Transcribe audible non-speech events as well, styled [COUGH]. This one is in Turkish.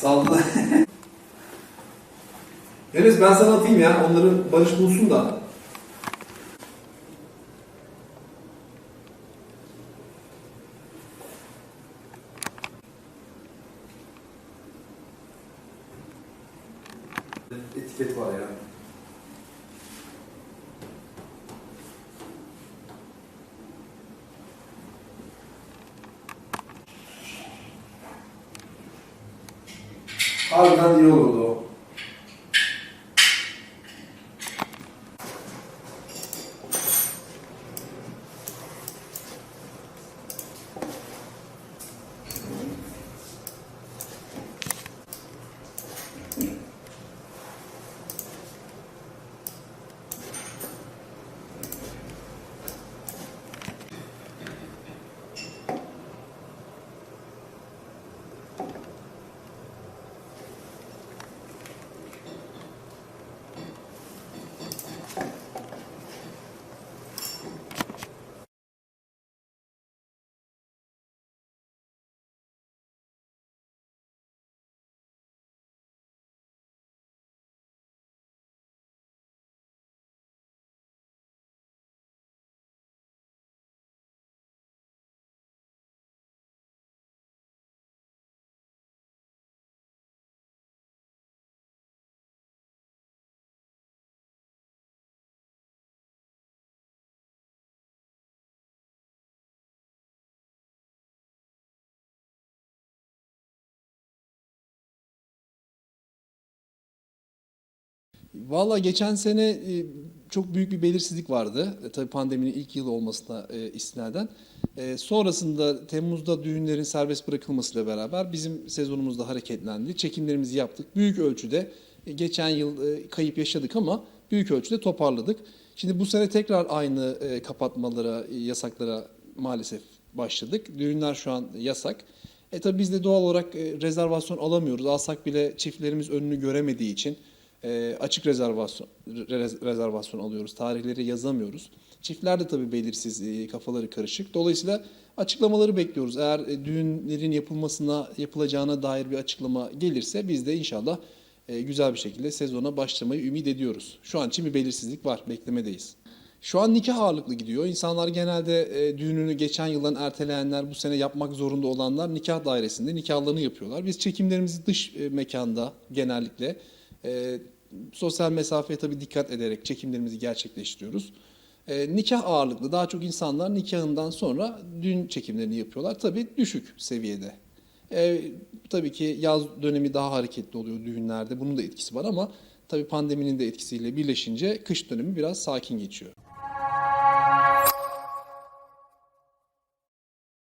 Saldı. [LAUGHS] Enes ben sana atayım ya. Onları Barış bulsun da. Etiket var ya. Harbiden iyi olurdu o. Valla geçen sene e, çok büyük bir belirsizlik vardı. E, tabii pandeminin ilk yılı olmasına e, istinaden. Sonrasında Temmuz'da düğünlerin serbest bırakılmasıyla beraber bizim sezonumuz da hareketlendi. Çekimlerimizi yaptık. Büyük ölçüde geçen yıl kayıp yaşadık ama büyük ölçüde toparladık. Şimdi bu sene tekrar aynı kapatmalara, yasaklara maalesef başladık. Düğünler şu an yasak. E tabii biz de doğal olarak rezervasyon alamıyoruz. Alsak bile çiftlerimiz önünü göremediği için e, açık rezervasyon re- rezervasyon alıyoruz. Tarihleri yazamıyoruz. Çiftler de tabii belirsiz, e, kafaları karışık. Dolayısıyla açıklamaları bekliyoruz. Eğer e, düğünlerin yapılmasına, yapılacağına dair bir açıklama gelirse biz de inşallah e, güzel bir şekilde sezona başlamayı ümit ediyoruz. Şu an için bir belirsizlik var, beklemedeyiz. Şu an nikah ağırlıklı gidiyor. İnsanlar genelde e, düğününü geçen yıldan erteleyenler, bu sene yapmak zorunda olanlar nikah dairesinde nikahlarını yapıyorlar. Biz çekimlerimizi dış e, mekanda genellikle e, sosyal mesafeye tabii dikkat ederek çekimlerimizi gerçekleştiriyoruz. E, nikah ağırlıklı. Daha çok insanlar nikahından sonra düğün çekimlerini yapıyorlar. Tabii düşük seviyede. E, tabii ki yaz dönemi daha hareketli oluyor düğünlerde. Bunun da etkisi var ama tabii pandeminin de etkisiyle birleşince kış dönemi biraz sakin geçiyor.